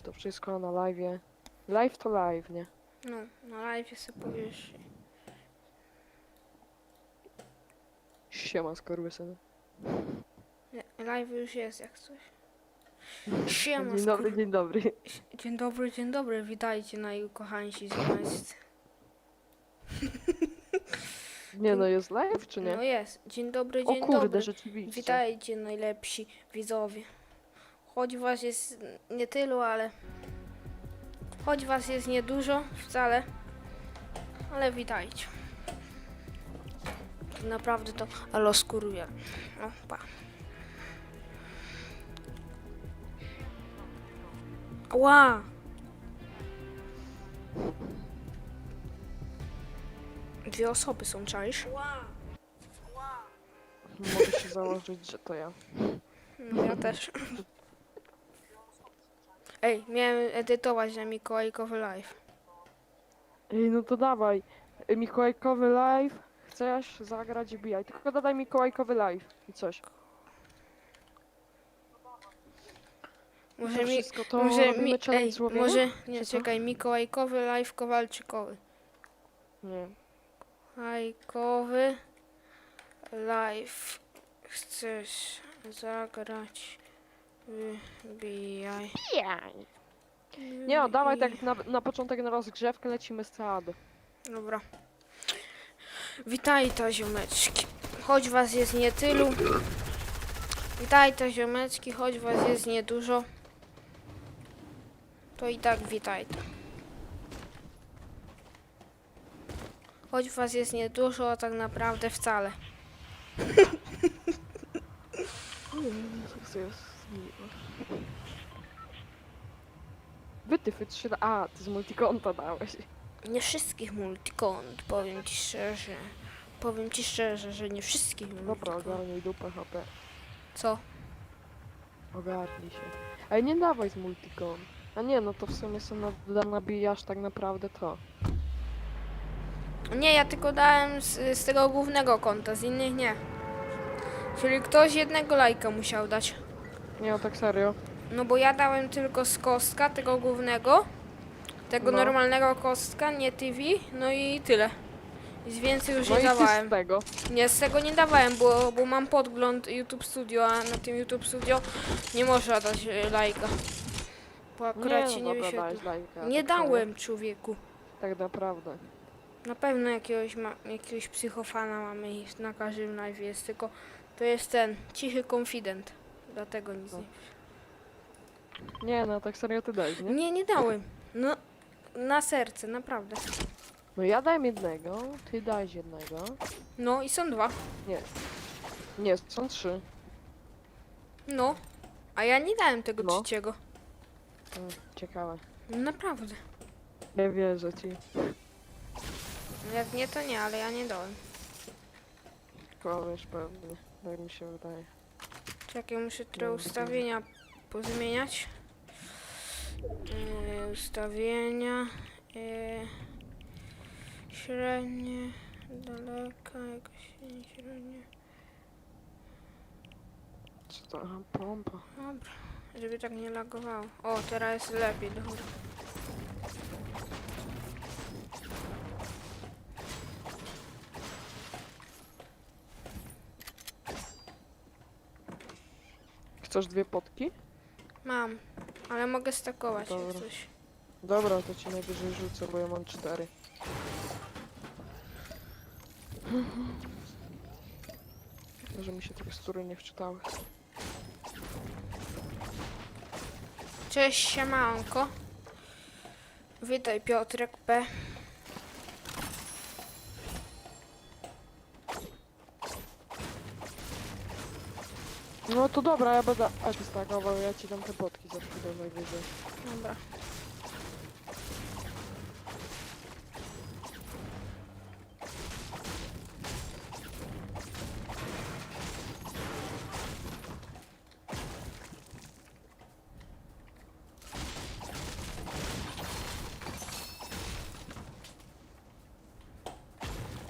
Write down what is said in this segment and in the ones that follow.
to wszystko na live. Live to live, nie? No, na live sobie powiesz. Siema skorłysyn. Nie, Live już jest jak coś. Siema, Dzień dobry, dzień dobry. Dzień dobry, dzień dobry, witajcie najukochańsi z nas. Nie no, jest live czy nie? No jest. Dzień dobry, O dzień kurde, dobry. rzeczywiście. Witajcie najlepsi widzowie. Choć was jest nie tylu, ale... Choć was jest niedużo wcale, ale witajcie. Tak naprawdę to aloskuruję. O, pa. Ła! Dwie osoby są, czaisz? Mogę się założyć, że to ja. No ja też. Ej, miałem edytować na Mikołajkowy live. Ej, no to dawaj. Mikołajkowy live. Chcesz zagrać bijaj. Tylko dodaj Mikołajkowy live i coś. Może to mi, wszystko to może robimy mi, challenge ej, może, nie, Czy co? czekaj, Mikołajkowy live Kowalczykowy. Nie. Mikołajkowy live. Chcesz zagrać? Wybijaj. Nie, no, dawaj tak na, na początek na rozgrzewkę lecimy z CAD. Dobra. Witajcie ziomeczki. Choć was jest nie tylu. Witajcie ziomeczki, choć was jest niedużo. To i tak witajcie. Choć was jest niedużo, a tak naprawdę wcale. Wytyfy 3 A, ty z multikonta dałeś. Nie wszystkich multikont, powiem ci szczerze. Powiem ci szczerze, że nie wszystkich Dobra, multikont. ogarnij dupę HP. Co? Ogarnij się. Ej, nie dawaj z multikon. A nie, no to w sumie sobie na- nabijasz tak naprawdę to. Nie, ja tylko dałem z, z tego głównego konta, z innych nie. Czyli ktoś jednego lajka musiał dać. Nie, no tak serio. No bo ja dałem tylko z kostka, tego głównego, tego No. normalnego kostka, nie TV, no i tyle. Z więcej już No nie i ty dawałem. z tego. Nie, z tego nie dawałem, bo, bo mam podgląd YouTube Studio, a na tym YouTube Studio nie można dać e, lajka. Bo akurat nie, się no nie dobra, wyświetla. dałeś lajka. Nie tak dałem, człowieku. Tak naprawdę. Na pewno jakiegoś, ma, jakiegoś psychofana mamy i na każdym live jest, tylko to jest ten cichy konfident. Dlatego nic nie. Nie, no tak serio ty dałeś, nie? Nie, nie dałem. No, na serce, naprawdę. No ja dałem jednego, ty dałeś jednego. No i są dwa. Nie. Nie, są trzy. No. A ja nie dałem tego No. trzeciego. Mm, ciekawe. Naprawdę. Nie wierzę ci. Jak nie, to nie, ale ja nie dałem. Kłamiesz pewnie. Tak mi się wydaje. Czekaj, muszę trochę ustawienia pozmieniać. Yy, ustawienia. Yy, średnie. Daleka, jakaś średnie. Co to? Aha, pompa. Dobra, żeby tak nie lagowało. O, teraz jest lepiej, dobra. Chcesz dwie potki? Mam, ale mogę stakować jak Dobra. coś. Dobra, to ci najwyżej rzucę, bo ja mam cztery. Że mi się tekstury nie wczytały. Cześć, siemanko. Witaj Piotrek P. No to dobra, ja będę aż stakował, ja ci dam te potki za chwilę najwyżej. Dobra.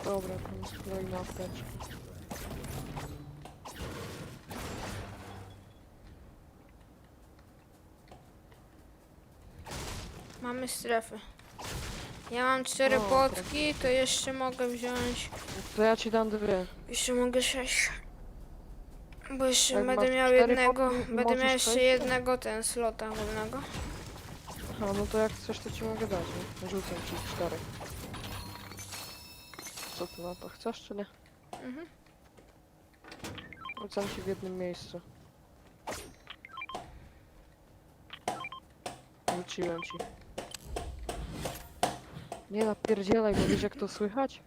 Dobra, to jest kolejna apteczka. Mamy strefy. Ja mam cztery O, potki, to jeszcze mogę wziąć. To ja ci dam dwie. Jeszcze mogę sześć. Bo jeszcze Jak będę masz miał cztery jednego. potki, Będę możesz miał jeszcze sześć? jednego ten slota wolnego. Aha, no to jak chcesz, to ci mogę dać, nie? Rzucę ci cztery. Co ty na to, chcesz czy nie? Mhm. Rzucam ci w jednym miejscu. Rzuciłem ci. Nie napierdzielaj, bo wiesz jak to słychać?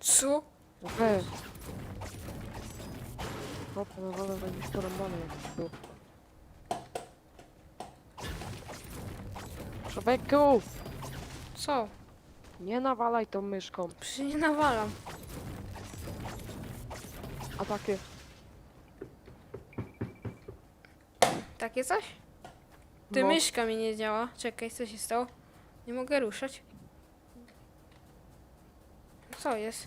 Co? Okej. No wolę będziesz porąbany jak był. Człowieku! Co? Nie nawalaj tą myszką. Przecież nie nawalam. A takie... Takie coś? Ty no, myszka mi nie działa. Czekaj, co się stało? Nie mogę ruszać. Co jest?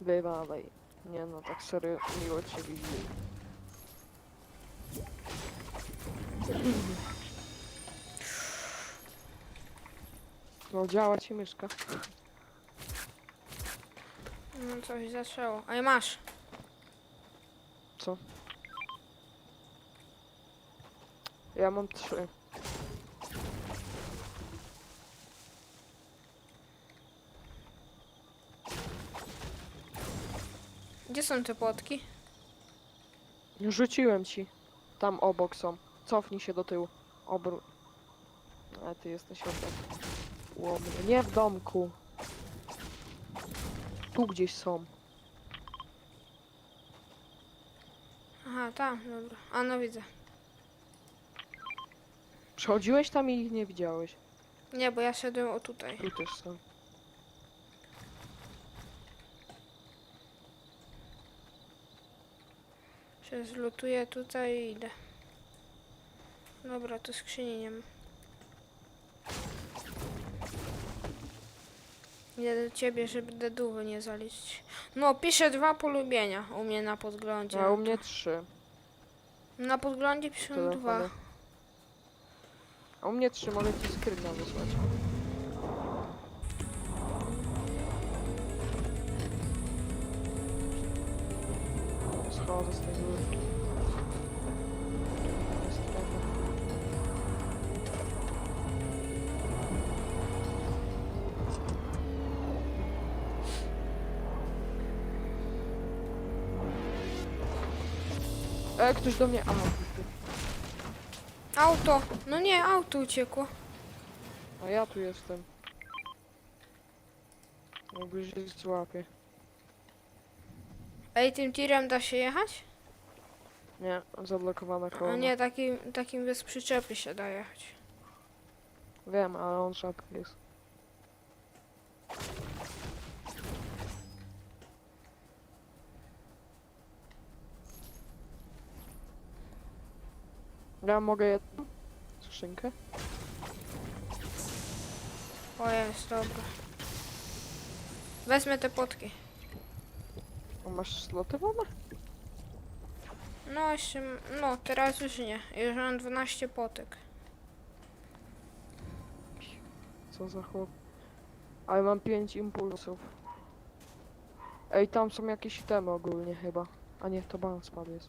Wywalaj. Nie no, tak serio, miło cię widzieć. No działa ci myszka. No coś zaczęło. A masz. Co? Ja mam trzy. Gdzie są te płotki? Rzuciłem ci. Tam obok są. Cofnij się do tyłu. Obrót. A ty jesteś obok. Łomny. Nie w domku. Tu gdzieś są. Aha, tam, dobra. A no widzę. Przechodziłeś tam i ich nie widziałeś. Nie, bo ja szedłem o tutaj. Tu też są. Się zlutuję tutaj i idę. Dobra, to skrzyni nie ma. Idę do ciebie, żeby dedówy nie zaliczyć. No, piszę dwa polubienia u mnie na podglądzie. A u mnie trzy. Na podglądzie piszę Telefony. dwa. A u mnie trzy, mogę ci screena wysłać. E, ktoś do mnie... Aha. Auto! No nie, auto uciekło. A ja tu jestem. Mógłbyś się złapie. Ej, tym tirem da się jechać? Nie, zablokowane koło. A nie, takim, takim bez przyczepy się da jechać. Wiem, ale on rzadki jest. Ja mogę jedną skrzynkę? O jest, dobra. Wezmę te potki. A masz sloty wolne? No jeszcze, no teraz już nie. Już mam 12 potek. Co za chłop. Ale mam 5 impulsów. Ej, tam są jakieś itemy ogólnie chyba. A nie, to ban spadł jest.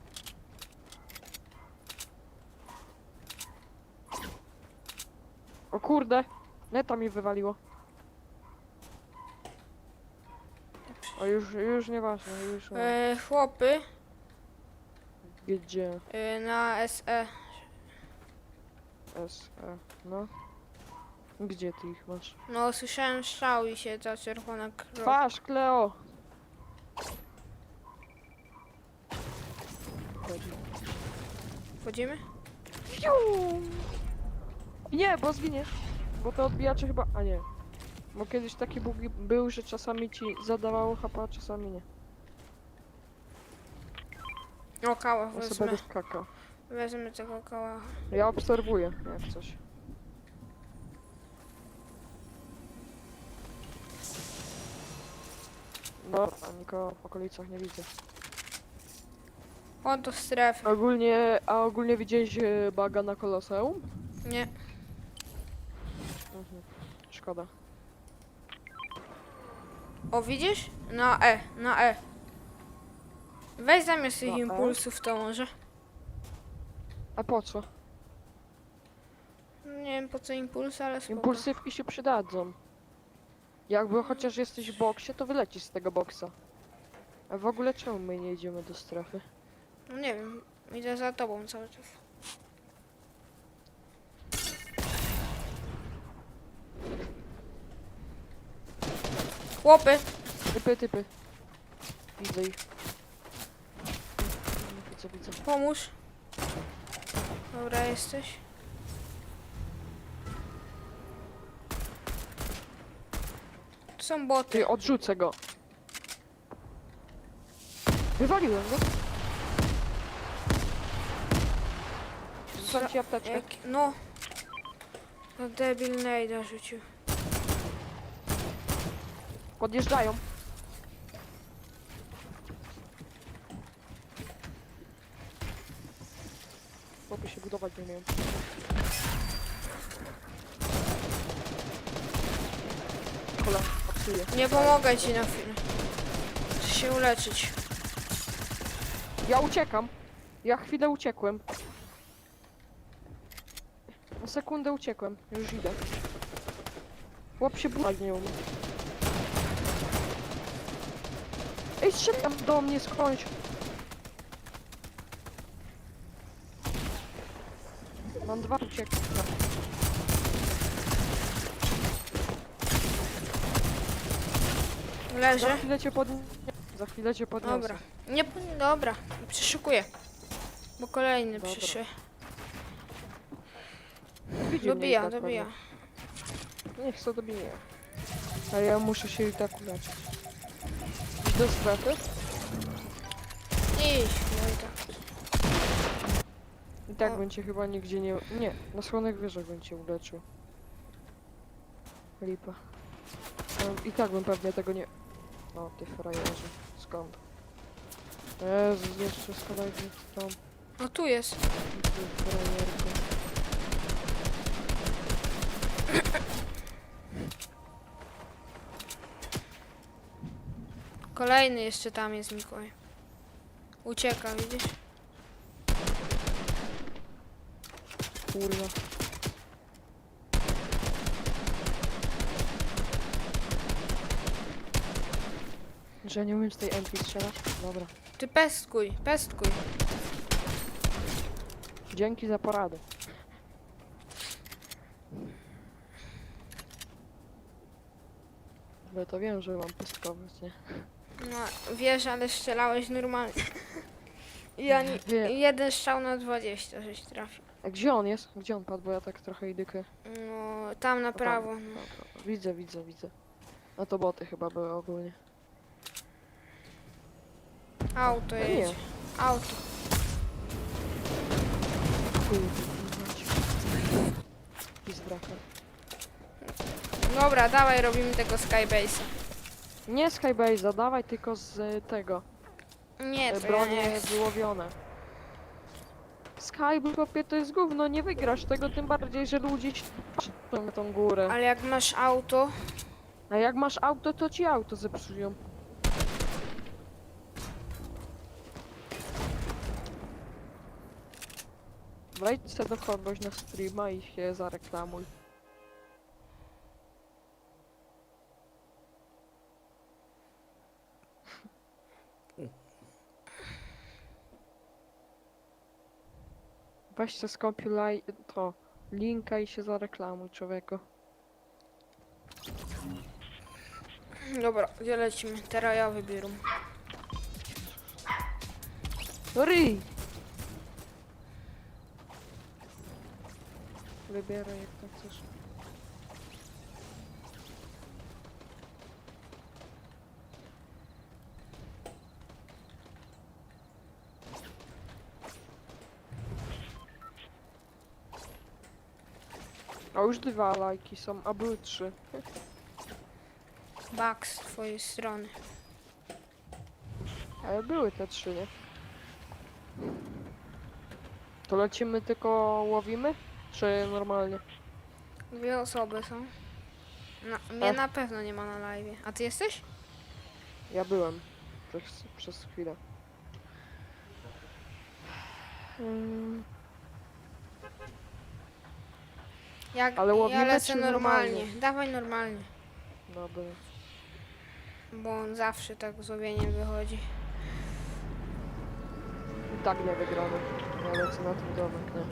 Kurde! Neta mi wywaliło. O już, już nieważne, już. E, chłopy Gdzie? e, na SE. S, E, no. Gdzie ty ich masz? No słyszałem strzał i się ta czerwona krew. Twarz, Kleo! Chodzi. Wchodzimy? Fiu! Nie, bo zginiesz. Bo te odbijacze chyba... A nie. Bo kiedyś taki bóg był, że czasami ci zadawało HP, a czasami nie. O, kałach Ja sobie wezmę. będę skakał. Wezmę tego kałacha. Ja obserwuję, jak coś. Dobra, nikogo w okolicach nie widzę. Chodź do strefy. Ogólnie, a ogólnie widziałeś e, baga na koloseum? Nie. Mhm. Szkoda. O, widzisz? Na E, na E. Weź zamiast tych Na E? impulsów to może. A po co? Nie wiem po co impulsy, ale spoko. Impulsywki się przydadzą. Jakby chociaż jesteś w boksie, to wylecisz z tego boksa. A w ogóle czemu my nie idziemy do strefy? No nie wiem, idę za tobą cały czas. Chłopy, Typy, typy. Widzę ich. Widzę, widzę. pomóż. Dobra, jesteś. To są boty. Ty, odrzucę go. Wywaliłem go. Rzucam ci apteczkę. Jak, no. No debil nejda rzucił. Podjeżdżają. Chłopy się budować nie umieją. Kola, psuje. Nie pomogę ci na chwilę. Muszę się uleczyć. Ja uciekam. Ja chwilę uciekłem. Na sekundę uciekłem. Już idę. Chłop się budować nie umie. Ej, strzelam do mnie skądś. Mam dwa uciekły. Za Leżę. chwilę cię podniosę. Za chwilę cię podniosę. Dobra. Nie, dobra. Przeszukuję. Bo kolejny Dobra. przyszły. Widzi mnie i Dobija, tak dobija. pewnie. Niech co dobije. A ja muszę się i tak uleczyć. Do strefy. Idź, no i tak. I tak O. będzie chyba nigdzie nie... Nie, na słonych wyżej bym cię uleczył. Lipa. No, I tak bym pewnie tego nie... O, ty frajerze. Skąd? Jezus, jeszcze spadajcie tam. No tu jest. Ty frajerko. Kolejny jeszcze tam jest Mikołaj. Ucieka, widzisz? Kurwa. Że nie umiem z tej MP strzelać? Dobra. Ty pestkuj, pestkuj. Dzięki za poradę. Bo to wiem, że mam pestkować, nie? No, wiesz, ale strzelałeś normalnie. Ja nie, Wiem. jeden strzał na 20, żeś trafił. A gdzie on jest? Gdzie on padł? Bo ja tak trochę idykę. No, tam na O, tam. prawo. No. Dobra, Widzę, widzę, widzę. No to boty chyba były ogólnie. Auto A nie. jedzie. Auto. Dobra, dawaj, robimy tego Skybase'a. Nie Skybase'a, dawaj tylko z y, tego. Nie, e, to ja bronie nie chcę. wyłowione. Skybase to jest gówno, nie wygrasz tego, tym bardziej, że ludzie ci patrzą na tą górę. Ale jak masz auto, A jak masz auto, to ci auto zepsują. Wejdź se do kogoś na streama i się zareklamuj. Weź se skopiuj to linka i się zareklamuj człowieku. Dobra, gdzie lecimy? Teraz ja wybieram. Ryj! Wybieraj jak to chcesz. A już dwa lajki są, a były trzy. Bugs z twojej strony. Ale były te trzy, nie? To lecimy tylko łowimy? Czy normalnie? Dwie osoby są. Na, mnie na pewno nie ma na live. A ty jesteś? Ja byłem przez, przez chwilę. Mm, Jak, Ale ja łowimy lecę czy normalnie. normalnie? Dawaj normalnie. Dobra. Bo on zawsze tak z łowieniem wychodzi. I tak nie wygramy. Ja lecę na ten domek, nie.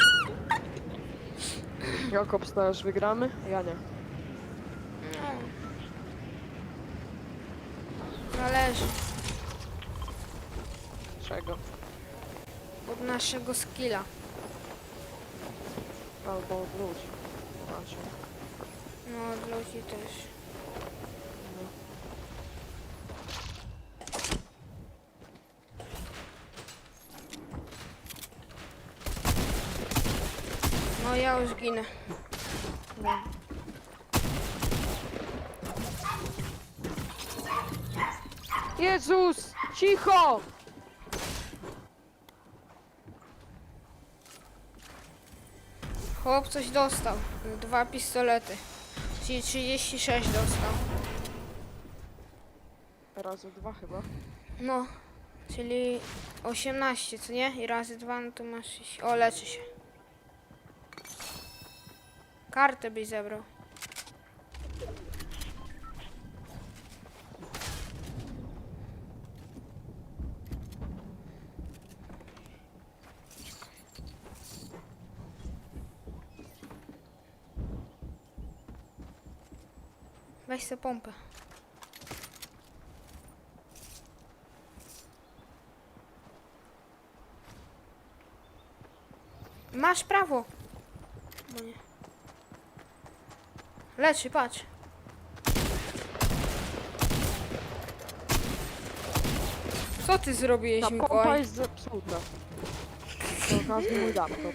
Jak obstajesz, wygramy? Ja nie. No. Zależy Czego? od naszego skilla. Albo od ludzi. Znaczy, No od ludzi też. no. No ja już ginę. Jezus! Cicho! Chłop coś dostał. Dwa pistolety. Czyli 36 dostał. Razy dwa chyba. No, czyli 18, co nie? I razy dwa, no to masz... O, leczy się. Kartę byś zebrał. Weź sobie pompę. Masz prawo. No nie. Leczy, patrz. Co ty zrobiłeś, Ta pompa Mikołaj? jest zepsuta. To okazji mój laptop.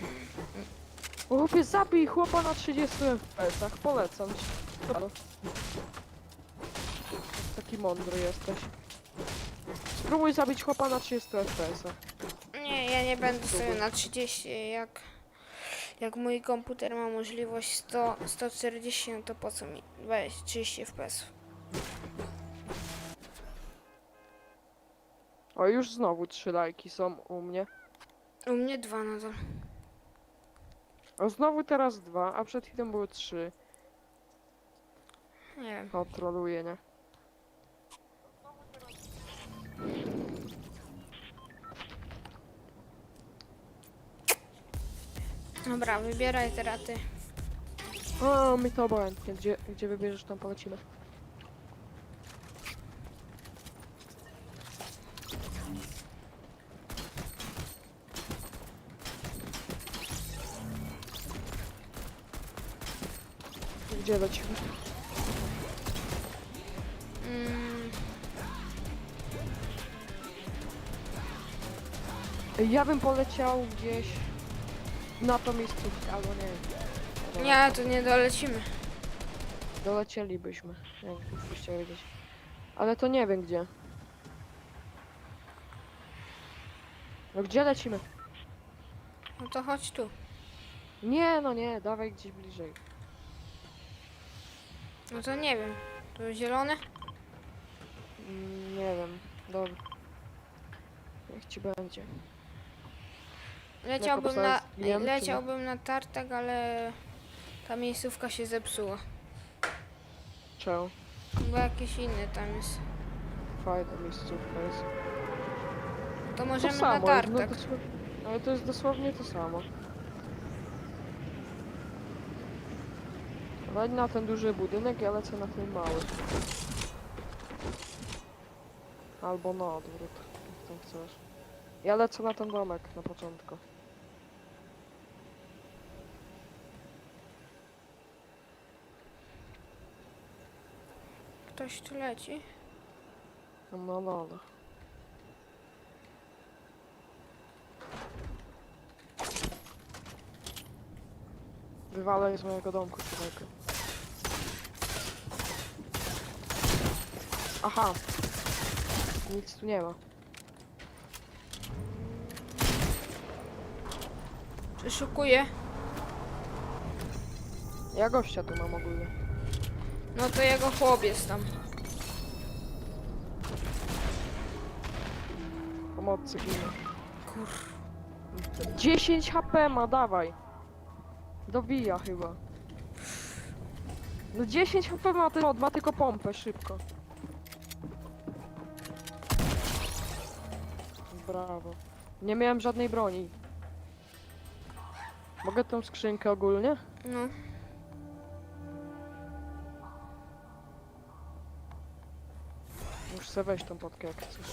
Chłopie, zabij chłopa na 30 FPS-ach, polecam ci. Dobra. Taki mądry jesteś. Spróbuj zabić chłopa na 30 FPS-ach. Nie, ja nie będę sobie na 30, jak, jak mój komputer ma możliwość 100, 140, no to po co mi weź 30 fps? O, już znowu trzy lajki są u mnie. U mnie dwa nadal. O, znowu teraz dwa, a przed chwilą były trzy. Nie wiem. O, troluję, nie? Dobra, wybieraj teraz ty. O, mi to obojętnie. Gdzie, gdzie wybierzesz, tam polecimy. Gdzie lecimy? Mm, Ja bym poleciał gdzieś na to miejscówkę, albo nie wiem. nie, to nie dolecimy. Dolecielibyśmy, jakbyście wiedzieć. Ale to nie wiem gdzie. No gdzie lecimy? No to chodź tu. Nie, no nie, dawaj gdzieś bliżej. No to nie wiem. To zielone? Mm, nie wiem, dobra. Niech ci będzie. Leciałbym na, czy nie? leciałbym na tartak, ale ta miejscówka się zepsuła. Czemu? Bo jakieś inne tam jest. Fajna miejscówka jest. To To możemy na samo, jest, no, tartak. ale to jest dosłownie to samo. Wejdź na ten duży budynek, ja lecę na ten mały. Albo na odwrót, jak tam chcesz. Ja lecę na ten domek na początku. Ktoś tu leci. No, no, no. no. Wywalaj z mojego domku, człowieku. Aha. Nic tu nie ma. Wyszukuję. Ja gościa tu mam ogólnie. No to jego chłopiec tam. Pomocy ginie. Kur... 10 HP ma, dawaj. Dobija chyba. No 10 HP ma ten mod, ma tylko pompę, szybko. Brawo. Nie miałem żadnej broni. Mogę tą skrzynkę ogólnie? No. Muszę sobie wejść tą podkę jak chcesz.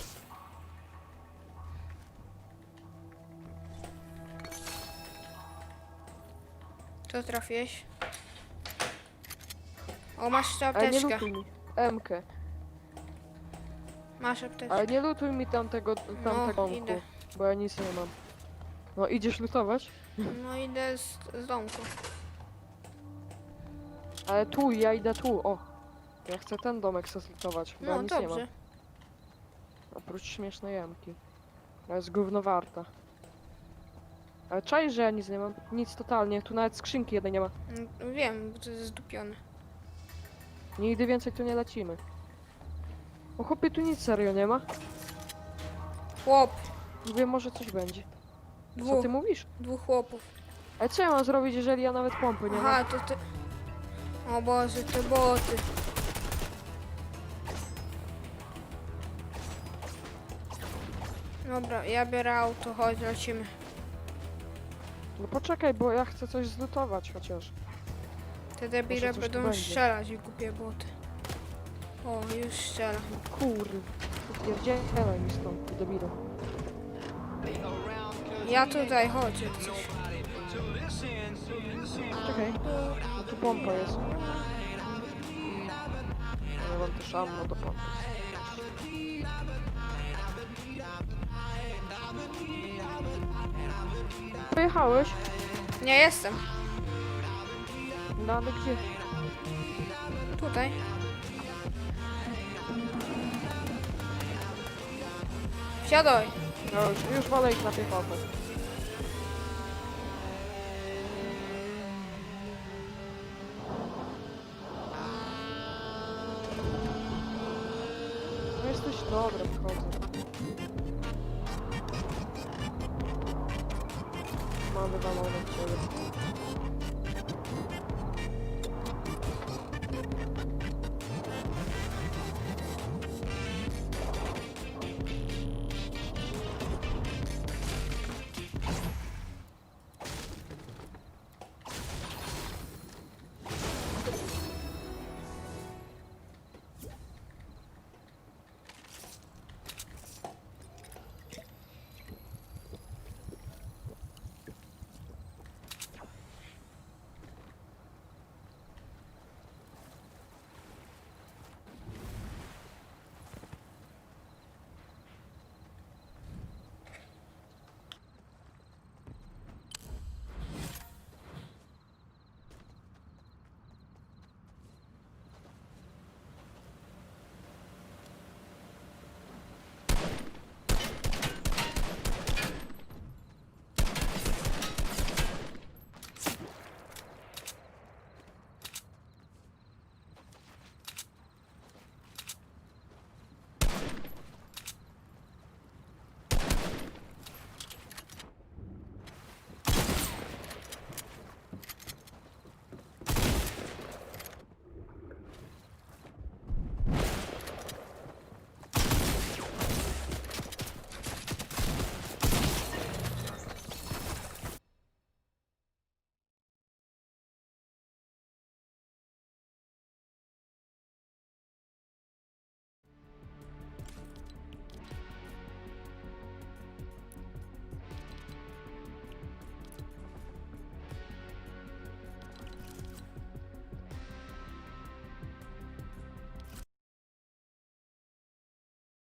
Co trafiłeś? O, masz Ale nie apteczkę. lutuj mi. Masz apteczkę. Ale nie lutuj mi tamtego, tamtego No, idę. bo ja nic nie mam. No idziesz lutować? No idę z, z domku. Ale tu, ja idę tu, o. Ja chcę ten domek zlutować, bo ja No nic nie dobrze. mam. Oprócz śmiesznej jamki. To jest gówno warta. Ale czaj, że ja nic nie mam. Nic totalnie, tu nawet skrzynki jednej nie ma. Mm, Wiem, bo to jest zdupione. Nigdy więcej tu nie lecimy. O chłopie, tu nic serio nie ma. Chłop. Mówię, może coś będzie. Co Dwóch. ty mówisz? Dwóch chłopów. Ale co ja mam zrobić, jeżeli ja nawet pompy nie mam? Aha, to ty... O Boże, te boty. Dobra, ja biorę auto, chodź, lecimy. No poczekaj, bo ja chcę coś zlutować chociaż. Te debile coś tu będą będzie. strzelać i kupię boty. O, już strzela. Kurde. Pierdzielaj mi stąd, ty debilu. Ja tutaj, chodź, jak coś. Czekaj. No tu pompa jest. Ale mam też ammo do pompy. Pojechałeś? Nie jestem. No ale gdzie? Tutaj. Wsiadaj. Już, już wolę ich na piechotę.